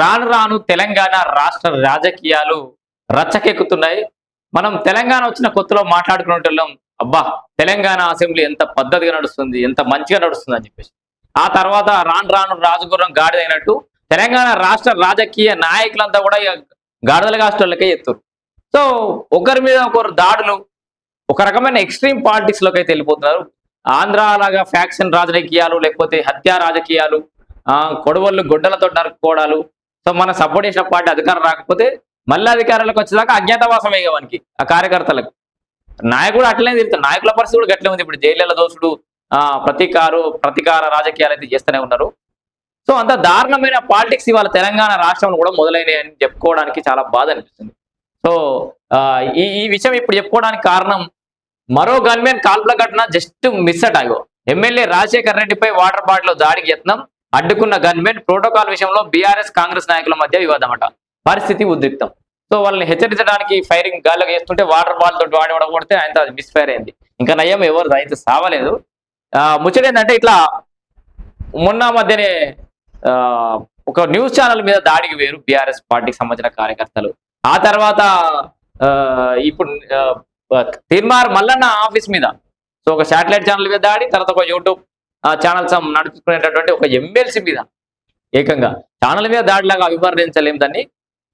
రాను రాను తెలంగాణ రాష్ట్ర రాజకీయాలు రచ్చకెక్కుతున్నాయి. మనం తెలంగాణ వచ్చిన కొత్తలో మాట్లాడుకునేటోళ్ళం అబ్బా తెలంగాణ అసెంబ్లీ ఎంత పద్ధతిగా నడుస్తుంది ఎంత మంచిగా నడుస్తుంది అని చెప్పేసి. ఆ తర్వాత రాను రాను రాజగుర్రం గాడిదైనట్టు తెలంగాణ రాష్ట్ర రాజకీయ నాయకులంతా కూడా ఇక గాడిదల కాస్టోళ్ళకే ఎత్తురు సో ఒకరి మీద ఒకరు దాడులు ఒక రకమైన ఎక్స్ట్రీమ్ పాలిటిక్స్లోకి అయితే వెళ్ళిపోతున్నారు. ఆంధ్ర లాగా ఫ్యాక్షన్ రాజకీయాలు లేకపోతే హత్య రాజకీయాలు ఆ కొడవళ్ళు గొడ్డలతో నరుకుకోవడాలు సో మన సపోర్ట్ చేసిన పార్టీ అధికారం రాకపోతే మళ్ళీ అధికారంలోకి వచ్చేదాకా అజ్ఞాతవాసం ఇక మనకి ఆ కార్యకర్తలకు. నాయకుడు అట్లనే తిరుగుతారు నాయకుల పరిస్థితి కూడా గట్లే ఉంది. ఇప్పుడు జైళ్ళ దోషుడు ప్రతీకారు ప్రతీకార రాజకీయాలు అయితే చేస్తూనే ఉన్నారు. సో అంత దారుణమైన పాలిటిక్స్ ఇవాళ తెలంగాణ రాష్ట్రంలో కూడా మొదలైనవి అని చెప్పుకోవడానికి చాలా బాధ అనిపిస్తుంది. సో ఈ ఈ విషయం ఇప్పుడు చెప్పుకోవడానికి కారణం మరో గన్మెన్ కాల్పుల ఘటన జస్ట్ మిస్ అటాగో ఎమ్మెల్యే రాజశేఖర్ రెడ్డిపై వాటర్ బాటిల్ దాడికి యత్నం. అడ్డుకున్న గన్మెన్ ప్రోటోకాల్ విషయంలో బీఆర్ఎస్ కాంగ్రెస్ నాయకుల మధ్య వివాదమట. పరిస్థితి ఉద్రిక్తం. సో వాళ్ళని హెచ్చరించడానికి ఫైరింగ్ గాల్లోకి చేస్తుంటే వాటర్ బాల్ తోటి వాడి కొడితే ఆయన అది మిస్ ఫైర్ అయింది. ఇంకా నయ్యం ఎవరు అయితే సావలేదు. ముచ్చట ఏంటంటే ఇట్లా మొన్న మధ్యనే ఒక న్యూస్ ఛానల్ మీద దాడికి వేరు బీఆర్ఎస్ పార్టీకి సంబంధించిన కార్యకర్తలు. ఆ తర్వాత ఇప్పుడు ఆ, తీర్మార్ మల్లన్న ఆఫీస్ మీద. సో ఒక శాటిలైట్ ఛానల్ మీద దాడి తర్వాత ఒక యూట్యూబ్ ఛానల్స్ నడుచుకునేటటువంటి ఒక ఎమ్మెల్సీ మీద ఏకంగా ఛానల్ మీద దాడిలాగా అభివర్ణించలేం దాన్ని.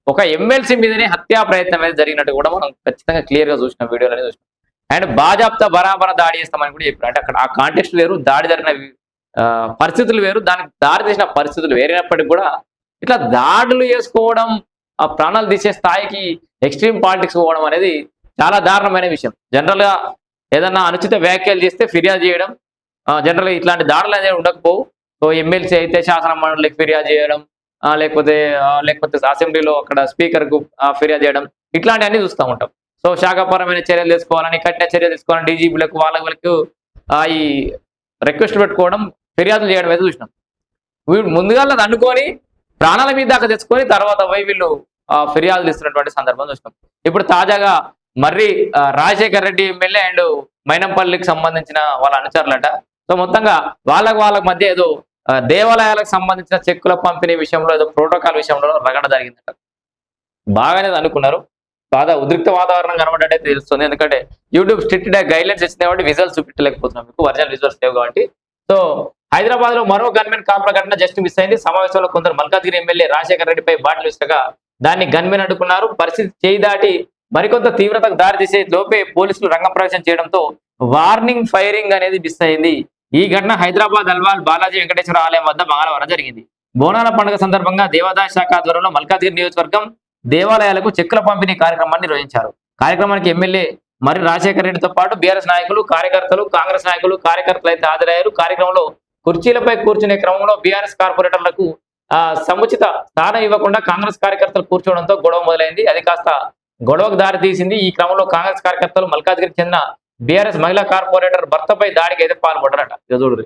ఒక ఎమ్మెల్సీ మీదనే హత్యా ప్రయత్నం అనేది జరిగినట్టు కూడా మనం ఖచ్చితంగా క్లియర్గా చూసినాం అనేది చూసినాం. అండ్ బాజాబ్తా బరాబర దాడి చేస్తామని కూడా చెప్పారు. అంటే అక్కడ ఆ కాంటెక్స్ట్ వేరు దాడి జరిగిన పరిస్థితులు వేరు దానికి దారి తీసిన పరిస్థితులు వేరైనప్పటికీ కూడా ఇట్లా దాడులు చేసుకోవడం ఆ ప్రాణాలు తీసే స్థాయికి ఎక్స్ట్రీమ్ పాలిటిక్స్ పోవడం అనేది చాలా దారుణమైన విషయం. జనరల్గా ఏదన్నా అనుచిత వ్యాఖ్యలు చేస్తే ఫిర్యాదు చేయడం జనరల్ ఇట్లాంటి దాడులు అనేది ఉండకపోవు. సో ఎమ్మెల్సీ అయితే శాసన మండలికి ఫిర్యాదు చేయడం లేకపోతే లేకపోతే అసెంబ్లీలో అక్కడ స్పీకర్కు ఆ, ఫిర్యాదు చేయడం ఇట్లాంటివన్నీ చూస్తూ ఉంటాం. సో శాఖపరమైన చర్యలు తీసుకోవాలని కఠిన చర్యలు తీసుకోవాలని డీజీపీలకు వాళ్ళ వాళ్ళకు ఆ, ఈ రిక్వెస్ట్ పెట్టుకోవడం ఫిర్యాదులు చేయడం అయితే చూసినాం. వీళ్ళు ముందుగా అనుకొని ప్రాణాల మీద దాకా తెచ్చుకొని తర్వాత పోయి వీళ్ళు ఆ, ఫిర్యాదులు ఇస్తున్నటువంటి సందర్భం చూసినాం. ఇప్పుడు తాజాగా మర్రి రాజశేఖర్ రెడ్డి ఎమ్మెల్యే అండ్ మైనంపల్లికి సంబంధించిన వాళ్ళ అనుచరులట సో మొత్తంగా వాళ్ళకు వాళ్ళకి మధ్య ఏదో దేవాలయాలకు సంబంధించిన చెక్కుల పంపిణీ విషయంలో ఏదో ప్రోటోకాల్ విషయంలో రగడ జరిగిందట. బాగానే అనుకున్నారు. బాగా ఉద్రిక్త వాతావరణం కనబడ్డట్టే తెలుస్తుంది. ఎందుకంటే యూట్యూబ్ స్ట్రిక్ట్ గైడ్లైన్స్ ఇచ్చింది కాబట్టి విజువల్స్ చూపించలేకపోతున్నాం మీకు. ఒరిజినల్ విజువల్స్ లేవు కాబట్టి. సో హైదరాబాద్లో మరో గన్మెన్ కాల్పుల ఘటన జస్ట్ మిస్ అయింది. సమావేశంలో కొందరు మల్కాజ్గిరి ఎమ్మెల్యే రాజశేఖర రెడ్డిపై బాటిల్ ఇస్తగా దాన్ని గన్మెన్ అడ్డుకున్నారు. పరిస్థితి చేయి దాటి మరికొంత తీవ్రతకు దారి తీసే లోపే పోలీసులు రంగప్రవేశం చేయడంతో వార్నింగ్ ఫైరింగ్ అనేది మిస్ అయింది. ఈ ఘటన హైదరాబాద్ అల్వాల్ బాలాజీ వెంకటేశ్వర ఆలయం వద్ద మంగళవారం జరిగింది. బోనాల పండుగ సందర్భంగా దేవాదాయ శాఖ ఆధ్వర్యంలో మల్కాజ్గిరి నియోజకవర్గం దేవాలయాలకు చెక్కుల పంపిణీ కార్యక్రమాన్ని నిర్వహించారు. కార్యక్రమానికి ఎమ్మెల్యే మరి రాజశేఖర రెడ్డితో పాటు బీఆర్ఎస్ నాయకులు కార్యకర్తలు కాంగ్రెస్ నాయకులు కార్యకర్తలు అయితే హాజరయ్యారు. కార్యక్రమంలో కుర్చీలపై కూర్చునే క్రమంలో బీఆర్ఎస్ కార్పొరేటర్లకు సముచిత స్థానం ఇవ్వకుండా కాంగ్రెస్ కార్యకర్తలు కూర్చోవడంతో గొడవ మొదలైంది. అది కాస్త గొడవకు దారి తీసింది ఈ క్రమంలో కాంగ్రెస్ కార్యకర్తలు మల్కాజ్గిరికి చెందిన బీఆర్ఎస్ మహిళా కార్పొరేటర్ భర్తపై దాడికి అయితే పాల్పడ్డారట. ఇక చూడరు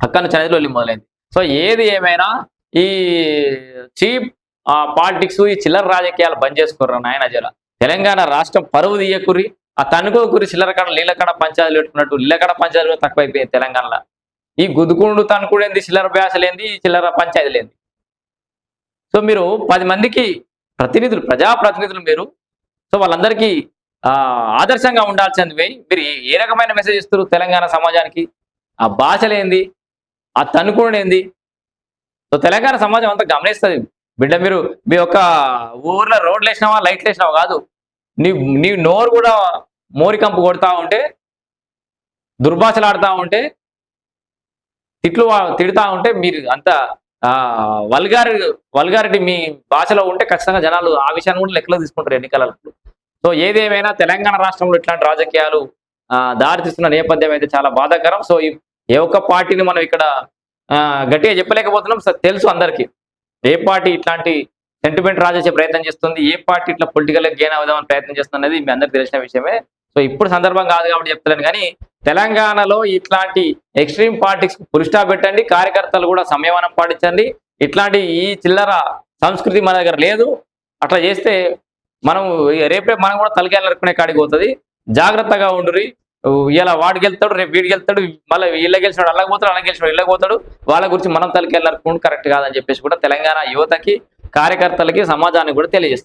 అక్కడ చనిలో మొదలైంది. సో ఏది ఏమైనా ఈ చీప్ పాలిటిక్స్ ఈ చిల్లర రాజకీయాలు బంద్ చేసుకోర్రా నాయన జల. తెలంగాణ రాష్ట్రం పరువు తీయకురి ఆ తణుకోకురి చిల్లర కాడ పంచాయతీలు పెట్టుకున్నట్టు నీళ్ళ పంచాయతీలు తక్కువైపోయాయి తెలంగాణలో. ఈ గుదుకుండు తణుకుడేంది చిల్లర బ్యాసలేంది ఈ చిల్లర పంచాయతీలేంది సో మీరు పది మందికి ప్రతినిధులు ప్రజా ప్రతినిధులు మీరు సో వాళ్ళందరికీ ఆదర్శంగా ఉండాల్సింది మీరు ఏ- రకమైన మెసేజ్ ఇస్తారు తెలంగాణ సమాజానికి? ఆ భాషలేంది? ఆ తనుకుడు ఏంది సో తెలంగాణ సమాజం అంతా గమనిస్తుంది. బిడ్డ మీరు మీ యొక్క ఊర్లో రోడ్లు వేసినావా లైట్లు వేసినావా కాదు. నీ నీ నోరు కూడా మోరికంపు కొడతా ఉంటే దుర్భాషలు ఆడుతూ ఉంటే తిట్లు తిడుతూ ఉంటే మీరు అంత వల్గారి వల్గారిటీ మీ భాషలో ఉంటే ఖచ్చితంగా జనాలు ఆ విషయాన్ని కూడా లెక్కలో తీసుకుంటారు ఎన్నికలకు సో ఏదేమైనా తెలంగాణ రాష్ట్రంలో ఇట్లాంటి రాజకీయాలు దారితీస్తున్న నేపథ్యం అయితే చాలా బాధాకరం. సో ఏ ఒక్క పార్టీని మనం ఇక్కడ గట్టిగా చెప్పలేకపోతున్నాం. సో తెలుసు అందరికీ. ఏ పార్టీ ఇట్లాంటి సెంటిమెంట్ రాజేసే ప్రయత్నం చేస్తుంది? ఏ పార్టీ ఇట్లా పొలిటికల్ గెయిన్ అవుదామని ప్రయత్నం చేస్తుంది అనేది మీ అందరికి తెలిసిన విషయమే. సో ఇప్పుడు సందర్భం కాదు కాబట్టి చెప్తలేను. కానీ తెలంగాణలో ఇట్లాంటి ఎక్స్ట్రీమ్ పార్టీస్ పులిస్టా పెట్టండి. కార్యకర్తలు కూడా సంయమనం పాటించండి. ఇట్లాంటి ఈ చిల్లర సంస్కృతి మన దగ్గర లేదు. అట్లా చేస్తే మనం రేపే మనం కూడా తలకాయలు కాడికి పోతుంది. జాగ్రత్తగా ఉండురి. ఇలా వాడికి వెళ్తాడు రేపు వీడికి వెళ్తాడు మళ్ళీ వీళ్ళకి గెలిచినాడు అలా పోతాడు అలాగే గెలిచినాడు ఇళ్ళకి పోతాడు. వాళ్ళ గురించి మనం తలకెళ్ళారు కరెక్ట్ కాదని చెప్పేసి కూడా తెలంగాణ యువతకి కార్యకర్తలకి సమాజానికి కూడా తెలియజేస్తాం.